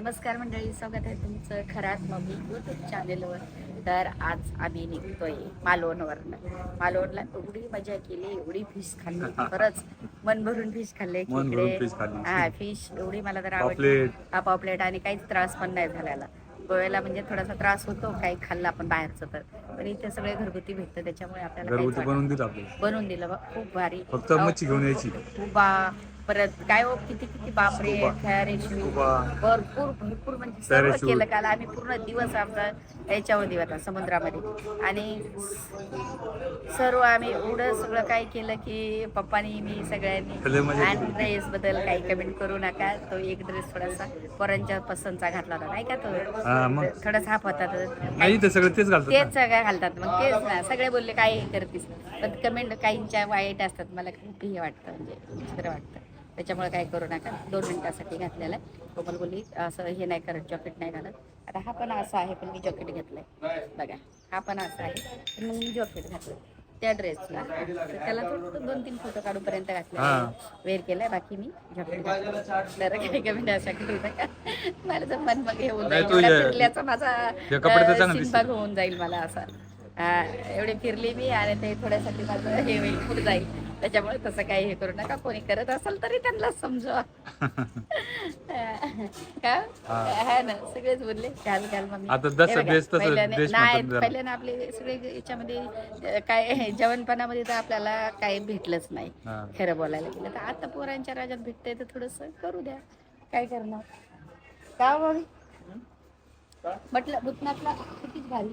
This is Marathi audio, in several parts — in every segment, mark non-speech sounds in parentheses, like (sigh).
नमस्कार मंडळी स्वागत आहे तुमचं खरात मम्मी युट्यूब चॅनेलवर तर आज आम्ही निघतोय मालवणवरनं. मालवणला एवढी मजा केली एवढी फिश खाल्ली. (laughs) खरंच मन भरून फिश खाल्ले मन भरून fish खाल्ली. हा फिश एवढी मला तर आवडली. पापलेट. हा पापलेट आणि काहीच त्रास पण नाही झालेला. गोव्याला म्हणजे थोडासा त्रास होतो काही खाल्लं आपण बाहेरचं तर. पण इथे सगळे घरगुती भेटतं त्याच्यामुळे आपल्याला काहीच घरगुती वाटत बनवून दिलं आपल्याला. नाही. बनवून दिलं बघ खूप भारी. फक्त मच्छी घेऊन यायची. उबा परत काय हो किती किती बापरे रेशमी. भरपूर भरपूर म्हणजे सर्व. केलं काल. आम्ही पूर्ण दिवस आमचा याच्यामध्ये होता समुद्रामध्ये. आणि सर्व आम्ही एवढं सगळं काय केलं की पप्पानी मी सगळ्यांनी आणि. ड्रेस बद्दल काही कमेंट करू नका. तो एक ड्रेस थोडासा पोरांच्या पसंतचा घातला होता नाही का तो. थोडासा हाफ होता तेच घालतात तेच ना. सगळं घालतात. मग तेच ना सगळे बोलले काय हे करतीस? पण कमेंट काहींच्या वाईट असतात. मला खूप हे वाटतं म्हणजे विचित्र वाटतं. त्याच्यामुळे काय करू नका. दोन मिनिटासाठी घातलेलं आहे. कोमल बोलली असं हे नाही करत जॉकेट नाही घालत. आता हा पण असा आहे पण मी जॉकेट घेतलंय. बघा हा पण असा आहे पण मग मी जॉकेट घातलं त्या ड्रेसला. त्याला थोडं दोन तीन फोटो काढूपर्यंत घातलं. वेअर केलाय बाकी मी जॉकेट घातलं तर काही कमेंट अशा करू नका. मला तर मन मग हे होऊन जाईल. माझा होऊन जाईल मला असा. एवढी फिरली मी आणि ते थोड्यासाठी माझं हे होईल पुढे जाईल. त्याच्यामुळे तसं काही हे करू नका. कोणी करत असेल तरी त्यांना समजवा. (laughs) का? हा. ना सगळेच बोलले घाल घाल आता जसं हे तसं dress नाही म्हणतात जरा. पहिल्याने आपले सगळे याच्यामध्ये अं, काय जेवणपणामध्ये तर आपल्याला काही भेटलंच नाही हा. खरं बोलायला गेलं तर. आता पोरांच्या राज्यात भेटतंय तर थोडस करू द्या. काय करणार? का बाबी म्हटलं भूतनाथला कितीच भारी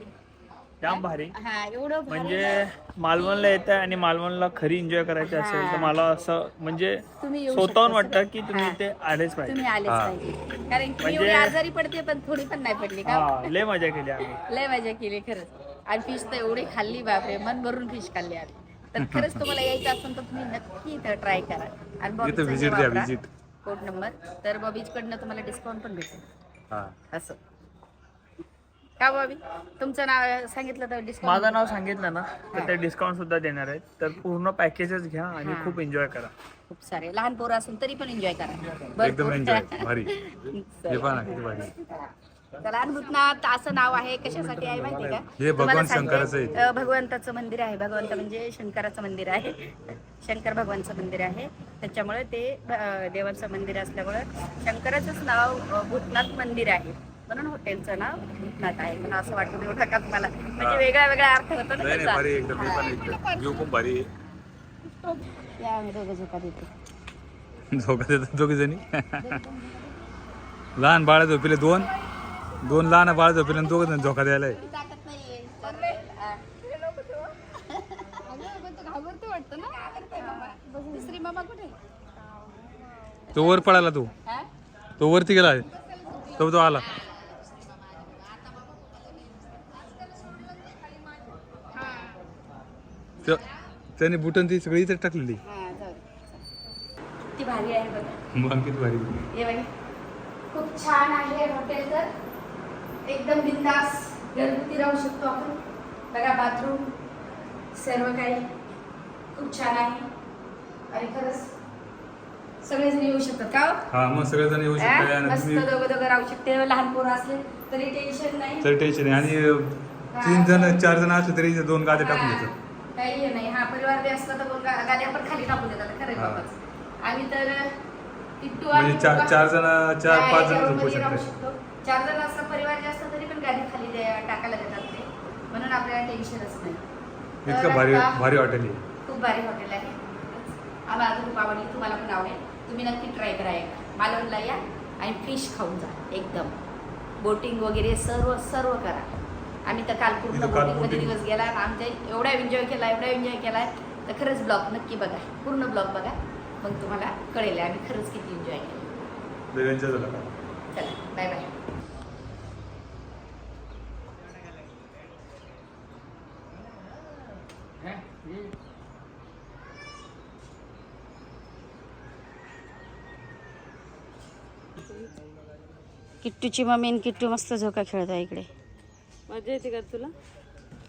जाम भारी. हा एवढं भारी म्हणजे मालवणला येत आहे आणि मालवणला खरी एन्जॉय करायची असेल तर मला असं म्हणजे तुम्ही येऊ स्वतःहून शकता वाटतं सगळे. की तुम्ही हा. इथे आलेच पाहिजे. तुम्ही आलेच हा. पाहिजे. कारण की म्हणजे- एवढी आजारी पडते पण थोडी पण नाही पडली का? हा लय मजा केली आम्ही. (laughs) लय मजा केली खरंच. आणि फिश तर एवढी खाल्ली बापरे. मन भरून फिश खाल्ली आम्ही. तर (laughs) खरंच तुम्हाला यायचं असेल तर तुम्ही नक्की इथं ट्राय करा. आणि इथं बॉबीचं visit द्या, visit. कोड नंबर तर बॉबीजकडनं तुम्हाला डिस्काउंट पण भेटेल. हा. असं. का बॉबी तुमचं नाव सांगितलं तर डिस्काउंट माझं नाव सांगितलं ना तर ते डिस्काउंट सुद्धा देणार आहेत. तर पूर्ण पॅकेजेस घ्या आणि हा. खूप एन्जॉय करा. खूप सारे. लहान पोरं असून तरी पण एन्जॉय करा. एकदम. एन्जॉय भारी. (laughs) हे पहा ना किती भारी चला भूतनाथ असं नाव आहे कशासाठी आहे माहिती का? हे भगवान तुम्हाला सांगते, शंकराचं आहे. अं, भगवंताचं मंदिर आहे भगवंत म्हणजे शंकराचं मंदिर आहे. शंकर भगवानचं मंदिर आहे. त्याच्यामुळे ते अं, देवाचं मंदिर असल्यामुळे शंकराचंच नाव अं, भूतनाथ मंदिर आहे. म्हणून हॉटेलचं नाव भूतनाथ आहे. मला असं वाटतं देऊ नका तुम्हाला? म्हणजे वेगळा वेगळा अर्थ होतो ना नाही नाही त्याचा. भारी आहे एकदम. पण एकदम व्ह्यू पण भारी आहे. या आम्ही दोघं झोका देतो. झोका देतात दोघे जणी? लहान बाळ झोपिले दोन. दोन लहान बाळ झोपिले आणि दोघ जण झोका द्यायला आहे. ताकद नाहीये. घाबरतो वाटतं ना दुसरी मामा कुठे? तो वर पळाला तो. हा? तो वरती गेला तो तो आला. त- त्याने बुटन ती सगळी इथे टाकलेली. हा जाऊ दे. ती भारी आहे बघ. मग किती भारी. हे बघ खूप छान आहे हॉटेल तर. एकदम बिंदास घरगुती राहू शकतो आपण. बघा बाथरूम सर्व काही खूप छान आहे. आणि खरंच सगळेजण येऊ शकतात का हो? हा मग सगळेजण येऊ शकता हा? आणि मस्त तुम्ही दोघं दोघं राहू शकते. लहान पोरं असले तरी टेन्शन नाही. तर टेन्शन आहे आणि तीन जण चार जण असले तरी इथे दोन गाद्या टाकून हा, देतात. काही हे नाही. हा परिवार बी असला तर दोन गा- गाड्या पण खाली टाकून देतात खरं हा. बाबाच. आम्ही तर म्हणजे चार चार जण चार पाच जण झोपू शकतात. चार जण असला परिवार जास्त तरी पण गाडी खाली द्या- टाकायला देतात ते. म्हणून आपल्याला टेन्शनच नाही. तर इतकं भारी आता भारी हॉटेल आहे. खूप भारी हॉटेल आहे. आम्हाला खूप आवडली. तुम्हाला पण आवडेल. तुम्ही नक्की ट्राय करा एकदा. मालवणला या आणि फिश खाऊन जा एकदम. बोटिंग वगैरे सर्व सर्व करा. आम्ही तर काल पूर्ण इथं काल बोटिंगमध्ये boating- दिवस गेला आणि आमच्या एवढा एन्जॉय केला एवढा एन्जॉय केलाय. तर खरंच ब्लॉग नक्की बघा. पूर्ण ब्लॉग बघा. मग तुम्हाला कळेल आम्ही खरंच किती एन्जॉय केलं चला बाय बाय किट्टूची मम्मी आणि किट्टू मस्त झोका खेळत आहे इकडे. मजा येते का तुला?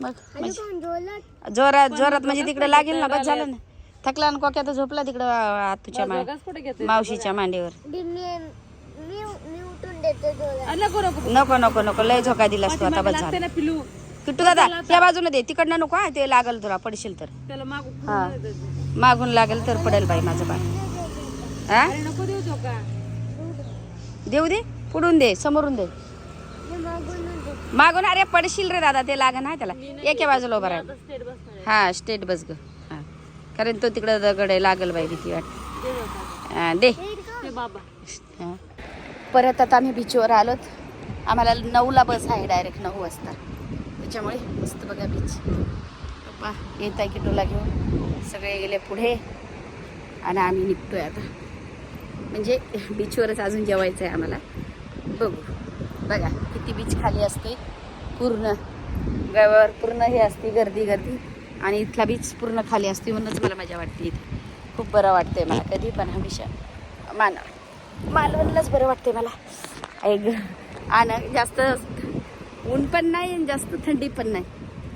मग म्हणजे- जोरात जोरात म्हणजे तिकडे लागेल ना बस झालं ना. थकला आणि कोक्यात झोपला तिकडं आ- तुझ्या मा- जोगाच कुठे घेते मावशीच्या मांडीवर. नको नको नको. नको नको लय झोका दिलास तू आता बस लागते झालं. ना पिलू. किट्टू दादा त्या बाजूने दे तिकडनं नको हा ते लागल तुला पडशील तर. त्याला मागू हा. मागून लागेल तर पडेल बाई माझं बाळ. हा? अरे नको देऊ चोका देऊ दे पुढून दे समोरून दे. मागून अरे पडशील रे दादा ते लागन हा त्याला. एका बाजूला उभा राहा. स्टेट बसणार हा स्टेट बस ग. हा. कारण तो तिकडं दगड आहे, लागल बाई भीती वाट दे. परत आता आम्ही बीचवर आलोत. आम्हाला नऊला बस आहे डायरेक्ट नऊ वाजता. त्याच्यामुळे मस्त बघा बीच पप्पा येत आहे किटोला घेऊन? सगळे गेले पुढे. आणि आम्ही निघतोय आता. म्हणजे बीचवरच अजून जेवायचं आहे आम्हाला. बघू. बघा किती बीच खाली असते. पूर्ण. गावावर पूर्ण हे असते गर्दी गर्दी. आणि इथला बीच पूर्ण खाली असते म्हणूनच मला मजा वाटते इथे. खूप बरं वाटतंय मला कधी पण हमेशा. मान मालवणलाच बरं वाटते मला. ऐक आणि जास्त ऊन पण नाही आणि जास्त थंडी पण नाही.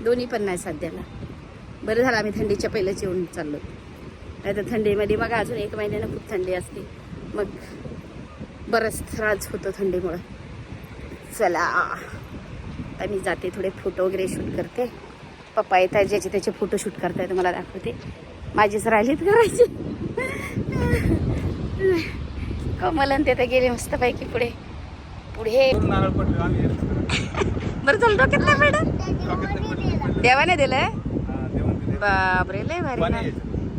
दोन्ही पण नाही सध्याला बरं झालं आम्ही थंडीच्या पहिल्याच येऊन चाललो. नाही तर थंडीमध्ये मग अजून एक महिन्यानं खूप थंडी असते. मग बरंच त्रास होतो थंडीमुळं. चला. आता मी जाते थोडे फोटो वगैरे शूट करते. पप्पा येत आहे ज्याचे त्याचे फोटो शूट करताय तुम्हाला दाखवते. माझीच राहिलीत करायची कमलन ते तर गेले मस्तपैकी पुढे. पुढे. आम्ही बरं झालं डोक्यात नाही पडले. देवाने दिलं हा, देवाने दिले. बापरे लय भारी. पाणी.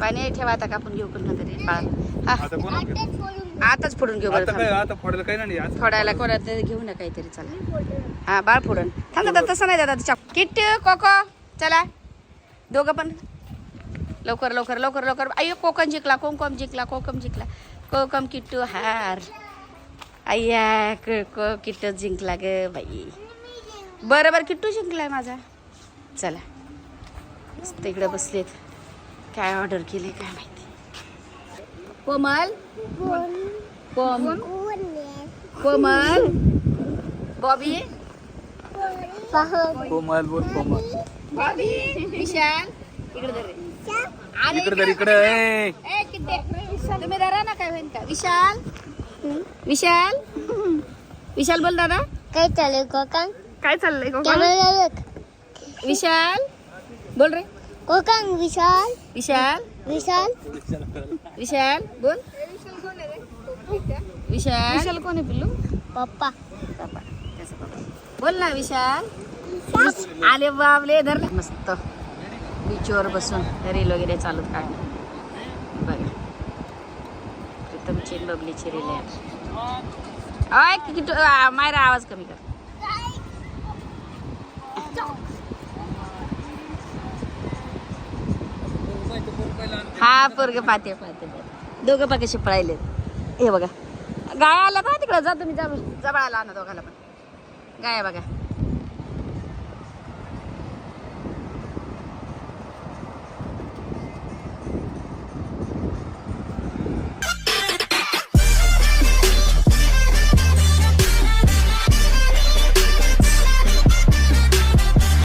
पाणी ठेवा आता कापून घेऊ कोण तरी. बाळ हा आता कोण आताच फोडून घेऊ बरं आता थांब. काय आता फोडायला काही नाही आज फोडायला कोणाला तरी घेऊ ना काहीतरी चला. हा बाळ फोडून. थांब दादा तसं नाही दादा तिच्या किट्ट कोको चला. दोघं पण. लवकर लवकर लवकर लवकर. अय्यो कोकम जिंकला कोकम जिंकला कोकम जिंकला. कोकम किट्टू हार. अय्या क- को किट्टू जिंकला ग बाई. बरं बरं किट्टू जिंकलाय माझा. चला. मस्त इकडे बसलेत. काय ऑर्डर केले काय माहिती. कोमल? कोम कोमल? बॉबी? कोमल बोल कोमल. बॉबी? विशाल? इकडे धर रे. आणि इकडे इकडे ए. ए, किट्टे. तुम्ही धरा ना काय का? विशाल? विशाल? विशाल बोल दादा. काय चालेल कोकांग काय चाललंय कोकण? विशाल? बोल रे. कोकांग विशाल? विशाल? विशाल. विशाल बोल. विशाल. विशाल कोण आहे पिल्लू? पप्पा. त्याचा बाबा. बोल ना विशाल. आले बाबले धरले मस्त. बीचवर बसून रील वगैरे चालत काय बघा. प्रीतमची आणि बबलीची रील आहे. आय किती मायरा आवाज कमी कर. हा पोरग पाहते पाहते. दोघं पा कसे पळायले हे बघा. गाय आला बा तिकडं? जा तुम्ही जा जवळ आला ना दोघाला पण. गाय बघा.